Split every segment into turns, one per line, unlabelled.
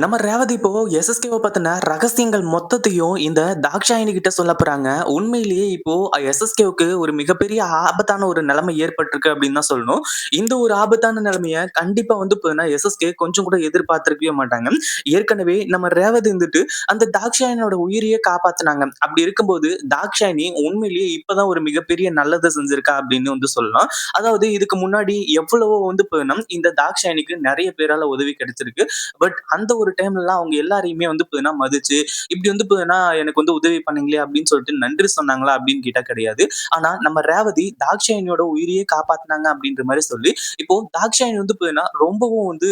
நம்ம ரேவதி இப்போ எஸ்எஸ்கேவை பத்தின ரகசியங்கள் மொத்தத்தையும் இந்த தாக்ஷாயினி கிட்ட சொல்ல போறாங்க. உண்மையிலேயே இப்போ எஸ்எஸ்கேவுக்கு ஒரு மிகப்பெரிய ஆபத்தான ஒரு நிலைமை ஏற்பட்டிருக்கு அப்படின்னு தான் சொல்லணும். இந்த ஒரு ஆபத்தான நிலைமைய கண்டிப்பா வந்து எஸ்எஸ்கே கொஞ்சம் கூட எதிர்பார்த்திருக்கவே மாட்டாங்க. ஏற்கனவே நம்ம ரேவதி இருந்துட்டு அந்த தாக்ஷாயினோட உயிரையே காப்பாத்துனாங்க. அப்படி இருக்கும்போது தாக்ஷாயினி உண்மையிலேயே இப்பதான் ஒரு மிகப்பெரிய நல்லது செஞ்சிருக்கா அப்படின்னு வந்து சொல்லலாம். அதாவது இதுக்கு முன்னாடி எவ்வளவோ வந்து இந்த தாக்ஷாயினிக்கு நிறைய பேரால உதவி கிடைச்சிருக்கு. பட் அந்த ஒரு டைம்லலாம் அவங்க எல்லாரையுமே வந்து பார்த்தீங்கன்னா மதிச்சு, இப்படி வந்து பார்த்தீங்கன்னா எனக்கு வந்து உதவி பண்ணீங்களே அப்படின்னு சொல்லிட்டு நன்றி சொன்னாங்களா அப்படின்னு கேட்டால் கிடையாது. ஆனால் நம்ம ரேவதி தாக்ஷாயணியோட உயிரையே காப்பாத்தினாங்க அப்படின்ற மாதிரி சொல்லி, இப்போ தாக்ஷாயணி வந்து பார்த்தீங்கன்னா ரொம்பவும் வந்து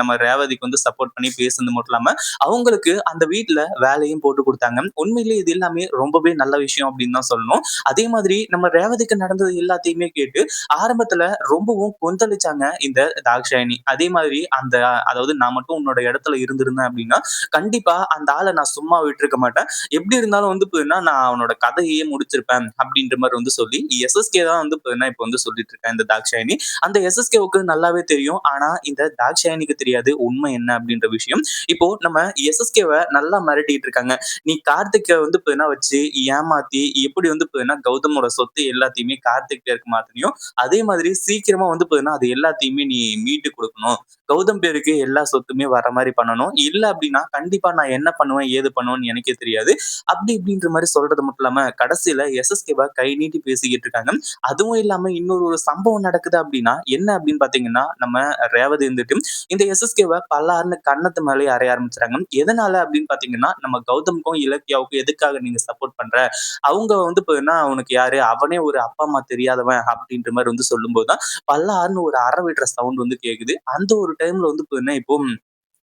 நம்ம ரேவதிக்கு வந்து சப்போர்ட் பண்ணி பேசுனது மட்டும் இல்லாமல் அவங்களுக்கு அந்த வீட்டில் வேலையும் போட்டு கொடுத்தாங்க உண்மையிலேயே இது எல்லாமே ரொம்பவே நல்ல விஷயம் அப்படின்னு தான் சொல்லணும். அதே மாதிரி நம்ம ரேவதிக்கு நடந்தது எல்லாத்தையுமே கேட்டு ஆரம்பத்துல ரொம்பவும் கொந்தளிச்சாங்க இந்த தாக்ஷாயணி. அதே மாதிரி அந்த அதாவது நான் மட்டும் உன்னோட இடத்துல இருந்திருந்தேன் அப்படின்னா, கண்டிப்பா அந்த ஆளை நான் சும்மா விட்டுருக்க மாட்டேன். எப்படி இருந்தாலும் வந்து பார்த்தீங்கன்னா, நான் அவனோட கதையே முடிச்சிருப்பேன் அப்படின்ற மாதிரி வந்து சொல்லி, எஸ்எஸ்கே தான் வந்து பார்த்தீங்கன்னா, இப்ப வந்து சொல்லிட்டு இருக்கேன் இந்த தாக்ஷாயினி அந்த எஸ்எஸ்கேவுக்கு நல்லாவே தெரியும். ஆனா இந்த தாக்ஷாயினிக்கு தெரியாது உண்மை என்ன அப்படின்ற விஷயம். இப்போ நம்ம எஸ்எஸ்கேவை நல்லா மிரட்டிட்டு இருக்காங்க. நீ கார்த்திக்க வந்து பார்த்தீங்கன்னா வச்சு ஏமாத்தி எப்படி வந்து பார்த்தீங்கன்னா, கௌதமோட சொத்து எல்லாத்தையுமே கார்த்திக் பேருக்கு மாத்துனியோ, அதே மாதிரி சீக்கிரமா வந்து பார்த்தீங்கன்னா, அது எல்லாத்தையுமே நீ மீட்டு கொடுக்கணும் கௌதம் பேருக்கு எல்லா சொத்துமே வர மாதிரி பண்ணணும். இல்ல அப்படின்னா கண்டிப்பா நான் என்ன பண்ணுவேன், ஏது பண்ணுவேன்னு எனக்கே தெரியாது. அப்படி இப்படின்ற மாதிரி சொல்றது மட்டும் இல்லாம, கடைசியில எஸ்எஸ்கேவா கை நீட்டி பேசிக்கிட்டு இருக்காங்க. அதுவும் இல்லாம இன்னொரு ஒரு சம்பவம் நடக்குது அப்படின்னா, என்ன அப்படின்னு பாத்தீங்கன்னா நம்ம ரேவதி இருந்துட்டு இந்த எஸ்எஸ்கேவை பல்லார்ன்னு கண்ணத்து மேலே அறைய ஆரம்பிச்சுறாங்க. எதனால அப்படின்னு பார்த்தீங்கன்னா, நம்ம கௌதம்க்கும், இலக்கியாவுக்கும் எதுக்காக நீங்க சப்போர்ட் பண்ற? அவங்க வந்து பாத்தீங்கன்னா அவனுக்கு யாரு? அவனே ஒரு அப்பா, அம்மா தெரியாதவன்" அப்படின்ற மாதிரி வந்து சொல்லும்போது தான், பல்லார்ன்னு ஒரு அற விடுற சவுண்ட் வந்து கேக்குது. அந்த ஒரு டைம்ல வந்து பாத்தீங்கன்னா இப்போ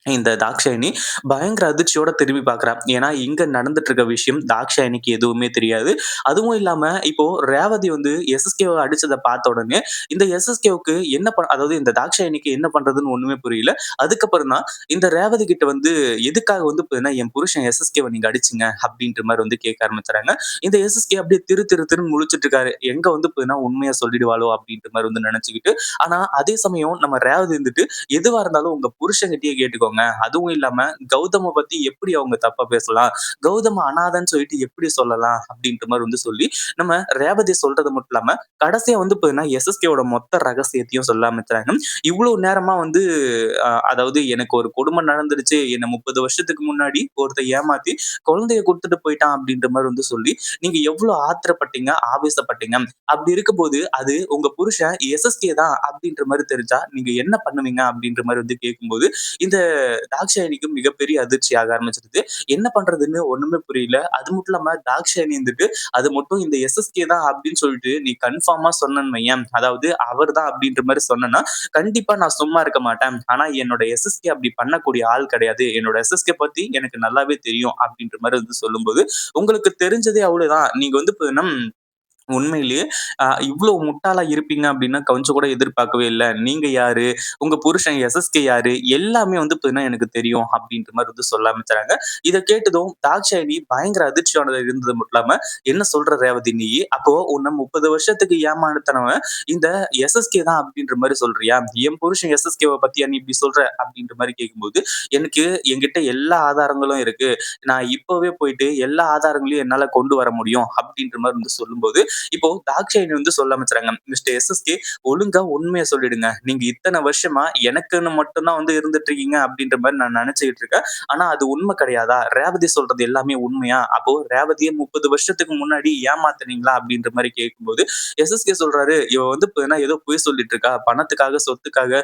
இந்த தாக்ஷாயினி பயங்கர அதிர்ச்சியோட திரும்பி பார்க்குறா. ஏன்னா, இங்க நடந்துட்டு இருக்க விஷயம் தாக்ஷாயினிக்கு எதுவுமே தெரியாது. அதுவும் இல்லாம இப்போ ரேவதி வந்து எஸ்எஸ்கேவை அடிச்சதை பார்த்த உடனே, இந்த எஸ்எஸ்கேவுக்கு என்ன பண் அதாவது இந்த தாக்ஷாயினிக்கு என்ன பண்றதுன்னு ஒண்ணுமே புரியல. அதுக்கப்புறம் தான் இந்த ரேவதி கிட்ட வந்து எதுக்காக வந்து என் புருஷன் எஸ்எஸ்கேவை நீங்க அடிச்சிங்க அப்படின்ற மாதிரி வந்து கேட்க ஆரம்பிச்சுறாங்க. இந்த எஸ்எஸ்கே அப்படியே திரு திரு திருன்னு முழிச்சிட்டு இருக்காரு. எங்க வந்து பார்த்தீங்கன்னா, சொல்லிடுவாளோ அப்படின்ற மாதிரி வந்து நினச்சிக்கிட்டு ஆனா, அதே சமயம் நம்ம ரேவதி இருந்துட்டு, எதுவா இருந்தாலும் உங்க புருஷன்கிட்டயே கேட்டுக்கோங்க. அதுவும் இல்லாம கௌதம பத்தி எப்படி அவங்க தப்பா பேசலாம்? கௌதம அனாதன்னு சொல்லிட்டு எப்படி சொல்லலாம்? அப்படின்ற மாதிரி வந்து சொல்லி, நம்ம ரேவதி சொல்றது மட்டும் இல்லாம, கடைசியா வந்து பாத்தீங்கன்னா எஸ்எஸ்கேவோட மொத்த ரகசியத்தையும் சொல்ல ஆரம்பிச்சாங்க இவ்வளவு நேரமா வந்து அதாவது எனக்கு ஒரு குடும்பம் நடந்துருச்சு. என்ன 30 வருஷத்துக்கு முன்னாடி ஒருத்தன் ஏமாத்தி குழந்தைய குடுத்துட்டு போயிட்டான் அப்படின்ற மாதிரி வந்து சொல்லி, நீங்க எவ்வளவு ஆத்திரப்பட்டீங்க, ஆவேசப்பட்டீங்க. அப்படி இருக்கும்போது, அது உங்க புருஷன் எஸ்எஸ்கே தான் அப்படின்ற மாதிரி தெரிஞ்சா, நீங்க என்ன பண்ணுவீங்க? அப்படின்ற மாதிரி வந்து கேட்கும்போது, இந்த தாக்ஷாயணிக்கு மிகப்பெரிய அதிர்ச்சி ஆக ஆரம்பிச்சிருது. என்ன பண்றதுன்னு ஒண்ணுமே புரியல. அது மட்டும் இல்லாம தாக்ஷாயணி இருந்துட்டு அது மட்டும் இந்த எஸ்எஸ்கே தான் அப்படின்னு சொல்லிட்டு நீ கன்ஃபார்மா சொன்னன் மையம் அதாவது அவர் தான் அப்படின்ற மாதிரி சொன்னேன்னா, கண்டிப்பா நான் சும்மா இருக்க மாட்டேன். ஆனா என்னோட எஸ்எஸ்கே அப்படி பண்ணக்கூடிய ஆள் கிடையாது. என்னோட எஸ்எஸ்கே பத்தி எனக்கு நல்லாவே தெரியும் அப்படின்ற மாதிரி வந்து சொல்லும்போது, உங்களுக்கு தெரிஞ்சதே அவ்வளவுதான். நீங்க வந்து உண்மையிலேயே இவ்வளவு முட்டாளா இருப்பீங்க அப்படின்னா கொஞ்சம் கூட எதிர்பார்க்கவே இல்லை நீங்க யாரு? உங்க புருஷன் எஸ்எஸ்கே யாரு? எல்லாமே வந்து பார்த்தீங்கன்னா எனக்கு தெரியும் அப்படின்ற மாதிரி வந்து சொல்ல ஆரம்பிச்சாங்க இதை கேட்டதும் தாக்ஷாயினி பயங்கர அதிர்ச்சியானது இருந்தது மட்டும் இல்லாம, "என்ன சொல்ற ரேவதி நீயி? அப்போ உன்னை முப்பது வருஷத்துக்கு ஏமாத்துனவன் இந்த எஸ்எஸ்கே தான் அப்படின்ற மாதிரி சொல்றியா? என் புருஷன் எஸ்எஸ்கேவை பத்தியா நீ இப்படி சொல்ற?" அப்படின்ற மாதிரி கேட்கும்போது, "எனக்கு என்கிட்ட எல்லா ஆதாரங்களும் இருக்கு. நான் இப்பவே போயிட்டு எல்லா ஆதாரங்களையும் என்னால கொண்டு வர முடியும்." அப்படின்ற மாதிரி வந்து சொல்லும்போது, இப்போ தாக்ஷாயினி வந்து சொல்ல ஆரம்பிச்சாங்க மிஸ்டர் எஸ்எஸ்கே ஒழுங்கா உண்மையை சொல்லிடுங்க. நீங்க இத்தனை வருஷமா எனக்குன்னு மட்டும் தான் வந்து இருந்துட்டு இருக்கீங்க அப்படின்ற மாதிரி நான் நினைச்சுக்கிட்டு இருக்கேன். ஆனா அது உண்மை கிடையாதா? ரேவதி சொல்றது எல்லாமே உண்மையா? அப்போ ரேவதியை முப்பது வருஷத்துக்கு முன்னாடி ஏமாத்துனீங்களா? அப்படின்ற மாதிரி கேட்கும்போது, எஸ்எஸ்கே சொல்றாரு, இவ வந்து ஏதோ பொய் சொல்லிட்டு இருக்கா. பணத்துக்காக, சொத்துக்காக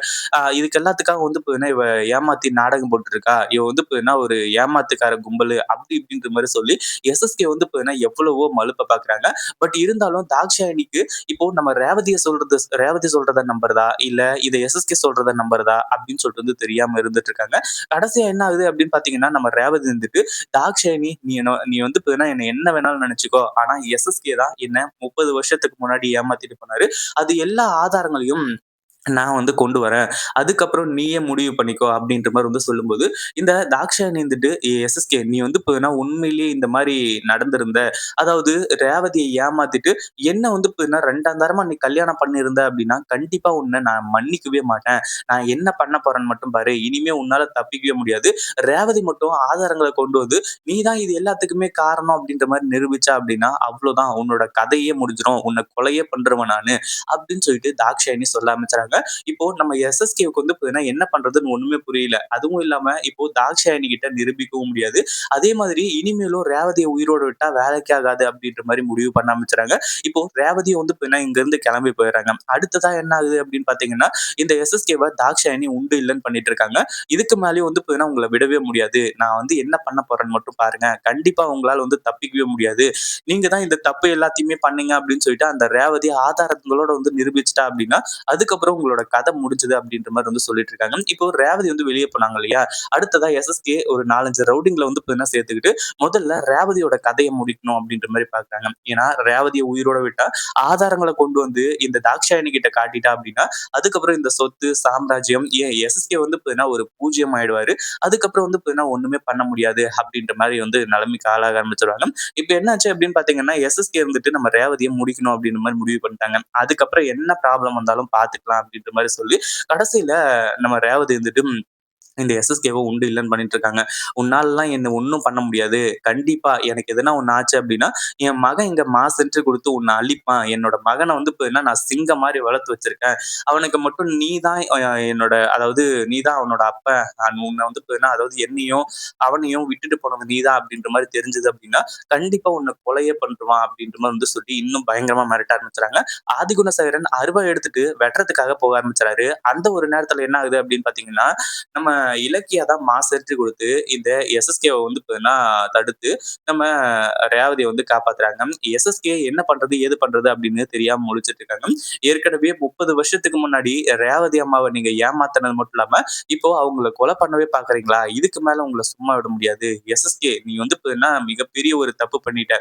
இதுக்கு எல்லாத்துக்காக வந்து இவ ஏமாத்தி நாடகம் போட்டு இருக்கா. இவ வந்து ஒரு ஏமாத்துக்கார கும்பலு அப்படி இப்படின்ற மாதிரி சொல்லி எஸ்எஸ்கே வந்து எவ்வளவோ மலுப்பை பாக்குறாங்க பட் இருந்தாலும் தாக்ஷாயணிக்கு இப்போ நம்ம ரேவதிய சொல்றது ரேவதி சொல்றத நம்புறதா? இல்ல இதை எஸ்எஸ்கே சொல்றத நம்புறதா? அப்படின்னு சொல்லிட்டு வந்து தெரியாம இருந்துட்டு இருக்காங்க. கடைசியா என்ன ஆகுது அப்படின்னு பார்த்தீங்கன்னா, நம்ம ரேவதி வந்துட்டு, "தாக்ஷாயணி நீ என்ன நீ வந்து பார்த்தீங்கன்னா என்ன என்ன வேணாலும் நினைச்சுக்கோ ஆனா எஸ்எஸ்கே தான் என்ன 30 வருஷத்துக்கு முன்னாடி ஏமாத்திட்டு போனாரு. அது எல்லா ஆதாரங்களையும் நான் வந்து கொண்டு வரேன். அதுக்கப்புறம் நீயே முடிவு பண்ணிக்கோ அப்படின்ற மாதிரி வந்து சொல்லும்போது, இந்த தாக்ஷாயணி வந்துட்டு எஸ்எஸ்கே நீ வந்து இப்ப உண்மையிலேயே இந்த மாதிரி நடந்திருந்த, அதாவது ரேவதியை ஏமாத்திட்டு என்ன வந்து இப்போ ரெண்டாம் தரமா நீ கல்யாணம் பண்ணியிருந்த அப்படின்னா, கண்டிப்பா உன்னை நான் மன்னிக்கவே மாட்டேன். நான் என்ன பண்ண போறேன்னு மட்டும் பாரு. இனிமே உன்னால தப்பிக்கவே முடியாது. ரேவதி மட்டும் ஆதாரங்களை கொண்டு வந்து, நீ தான் இது எல்லாத்துக்குமே காரணம் அப்படின்ற மாதிரி நிரூபிச்சா அப்படின்னா, அவ்வளவுதான் உன்னோட கதையே முடிஞ்சிடும் உன்னை கொலையே பண்றவன் நானு. அப்படின்னு சொல்லிட்டு தாக்ஷாயணி சொல்ல ஆரம்பிச்சுறாங்க. இப்போ நம்ம எஸ்எஸ்கேவுக்கு வந்து பார்த்தீங்கன்னா என்ன பண்றதுன்னு ஒண்ணுமே புரியல. அதுவும் இல்லாம இப்போ தாக்ஷாயணி கிட்ட நிரூபிக்கவும் முடியாது. அதே மாதிரி இனிமேலும் ரேவதியை உயிரோட விட்டா வேலைக்கு ஆகாது அப்படின்ற மாதிரி முடிவு பண்ண ஆரம்பிச்சுறாங்க. இப்போ ரேவதியை வந்து பார்த்தீங்கன்னா இங்கருந்து கிளம்பி போயிடுறாங்க. அடுத்ததா என்ன ஆகுது அப்படின்னு பாத்தீங்கன்னா இந்த எஸ்எஸ்கேவ தாக்ஷாயணி உண்டு இல்லன்னு பண்ணிட்டு இருக்காங்க. இதுக்கு மேலயும் வந்து பார்த்தீங்கன்னா உங்கள விடவே முடியாது. நான் வந்து என்ன பண்ண போறேன்னு மட்டும் பாருங்க. கண்டிப்பா உங்களால வந்து தப்பிக்கவே முடியாது. நீங்க தான் இந்த தப்பு எல்லாத்தையுமே பண்ணீங்க அப்படின்னு சொல்லிட்டு அந்த ரேவதி ஆதாரங்களோட வந்து நிரூபிச்சிட்டா அப்படின்னா, அதுக்கப்புறம் உங்களோட கதை முடிஞ்சது அப்படின்ற மாதிரி வந்து சொல்லிட்டு இருக்காங்க. இப்போ ரேவதி வந்து வெளியே போனாங்க இல்லையா? அடுத்ததா எஸ்எஸ்கே ஒரு நாலஞ்சு ரவுடிங்ல வந்து பார்த்தீங்கன்னா சேர்த்துக்கிட்டு, முதல்ல ரேவதியோட கதையை முடிக்கணும் அப்படின்ற மாதிரி பாக்குறாங்க ஏன்னா ரேவதியை உயிரோட விட்டா, ஆதாரங்களை கொண்டு வந்து இந்த தாக்ஷாயணி கிட்ட காட்டிட்டா அப்படின்னா, அதுக்கப்புறம் இந்த சொத்து, சாம்ராஜ்யம் ஏன் எஸ்எஸ்கே வந்து பார்த்தீங்கன்னா ஒரு பூஜ்யம் ஆயிடுவாரு. அதுக்கப்புறம் வந்து பார்த்தீங்கன்னா ஒண்ணுமே பண்ண முடியாது அப்படின்ற மாதிரி வந்து நிலைமைக்கு ஆளாக ஆரம்பிச்சிருவாங்க இப்ப என்னாச்சு அப்படின்னு பார்த்தீங்கன்னா, எஸ்எஸ்கே இருந்துட்டு நம்ம ரேவதியை முடிக்கணும் அப்படின்ற மாதிரி முடிவு பண்ணிட்டாங்க. அதுக்கப்புறம் என்ன ப்ராப்ளம் வந்தாலும் பார்த்துக்கலாம் அப்படின்ற மாதிரி சொல்லி, கடைசியில நம்ம ரேவதி வந்துட்டு இந்த எஸ்எஸ்கேவோ உண்டு இல்லைன்னு பண்ணிட்டு இருக்காங்க. உன்னாலலாம் என்ன ஒன்றும் பண்ண முடியாது. கண்டிப்பா எனக்கு எதனா ஒன்று ஆச்சு அப்படின்னா என் மகன் இங்க மா சென்று கொடுத்து உன்னை அழிப்பான். என்னோட மகனை வந்து இப்ப நான் சிங்கம் மாதிரி வளர்த்து வச்சிருக்கேன். அவனுக்கு மட்டும் நீ தான் என்னோட அதாவது நீ தான் அவனோட அப்ப நான் உன்னை வந்து இப்ப அதாவது என்னையும், அவனையும் விட்டுட்டு போனது நீ தான் அப்படின்ற மாதிரி தெரிஞ்சது அப்படின்னா கண்டிப்பா உன்னை கொலையே பண்ணுவான் அப்படின்ற மாதிரி வந்து சொல்லி இன்னும் பயங்கரமா மிரட்ட ஆரம்பிச்சுறாங்க. ஆதிகுணசேகரன் அருவா எடுத்துட்டு வெட்டுறதுக்காக போக ஆரம்பிச்சுறாரு. அந்த ஒரு நேரத்துல என்ன ஆகுது அப்படின்னு பார்த்தீங்கன்னா, நம்ம இலக்கியா தான் மாசரிச்சு கொடுத்து இந்த எஸ்எஸ்கேவை வந்து பார்த்தீங்கன்னா தடுத்து நம்ம ரேவதியை வந்து காப்பாத்துறாங்க. எஸ்எஸ்கே என்ன பண்றது? ஏது பண்றது? அப்படின்னு தெரியாம முழிச்சிட்டு இருக்காங்க. ஏற்கனவே 30 வருஷத்துக்கு முன்னாடி ரேவதி அம்மாவை நீங்க ஏமாத்துனது மட்டும் இல்லாம, இப்போ அவங்கள கொலை பண்ணவே பாக்குறீங்களா இதுக்கு மேல உங்கள சும்மா விட முடியாது. எஸ்எஸ்கே நீ வந்து பார்த்தீங்கன்னா மிகப்பெரிய ஒரு தப்பு பண்ணிட்ட.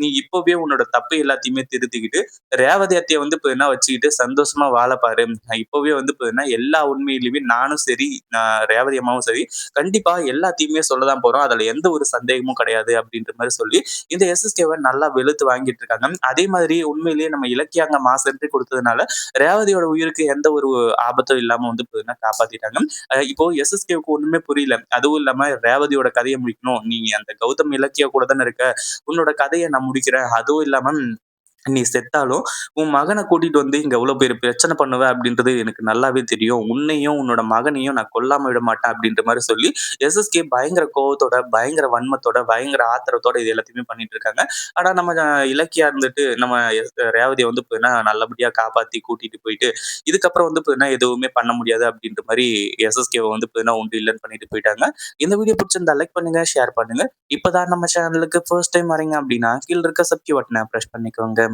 நீ இப்பவே உன்னோட தப்பு எல்லாத்தையுமே திருத்திக்கிட்டு, ரேவதி அத்தைய வந்து பார்த்தீங்கன்னா வச்சுக்கிட்டு சந்தோஷமா வாழ பாரு. இப்பவே வந்து பார்த்தீங்கன்னா எல்லா உண்மையிலுமே நானும் சரி, நான் ரேவதி அம்மாவும் சரி, கண்டிப்பா எல்லாத்தையுமே சொல்லதான் போறோம். அதுல எந்த ஒரு சந்தேகமும் கிடையாது அப்படின்ற மாதிரி சொல்லி, இந்த எஸ்எஸ்கேவை நல்லா வெளுத்து வாங்கிட்டு இருக்காங்க. அதே மாதிரி உண்மையிலேயே நம்ம இலக்கியாங்க மாஸ் கொடுத்ததுனால ரேவதியோட உயிருக்கு எந்த ஒரு ஆபத்தும் இல்லாம வந்து காப்பாத்திட்டாங்க. இப்போ எஸ்எஸ்கேவுக்கு ஒண்ணுமே புரியல. அதுவும் இல்லாம ரேவதியோட கதையை முடிக்கணும். நீ அந்த கௌதம் இலக்கிய கூட தானே இருக்க. உன்னோட கதையை நான் முடிக்கிறேன். அதுவும் இல்லாம நீ செத்தாலும், உன் மகனை கூட்டிட்டு வந்து இங்க இவ்வளோ பேர் பிரச்சனை பண்ணுவ அப்படின்றது எனக்கு நல்லாவே தெரியும். உன்னையும், உன்னோட மகனையும் நான் கொல்லாம விட மாட்டேன் அப்படின்ற மாதிரி சொல்லி, எஸ்எஸ்கே பயங்கர கோவத்தோட, பயங்கர வன்மத்தோட, பயங்கர ஆத்திரத்தோட இது எல்லாத்தையுமே பண்ணிட்டு இருக்காங்க. ஆனா நம்ம இலக்கியா இருந்துட்டு நம்ம எஸ் வந்து பார்த்தீங்கன்னா நல்லபடியா காப்பாத்தி கூட்டிட்டு போயிட்டு, இதுக்கப்புறம் வந்து பார்த்தீங்கன்னா எதுவுமே பண்ண முடியாது அப்படின்ற மாதிரி எஸ்எஸ்கேவை வந்து பார்த்தீங்கன்னா உண்டு இல்லைன்னு பண்ணிட்டு போயிட்டாங்க. இந்த வீடியோ பிடிச்சிருந்தா லைக் பண்ணுங்க, ஷேர் பண்ணுங்க. இப்பதான் நம்ம சேனலுக்கு ஃபர்ஸ்ட் டைம் வரீங்க அப்படின்னா, கீழ இருக்க சப்ஸ்கிரைப் பட்டனை பிரஸ் பண்ணிக்கோங்க.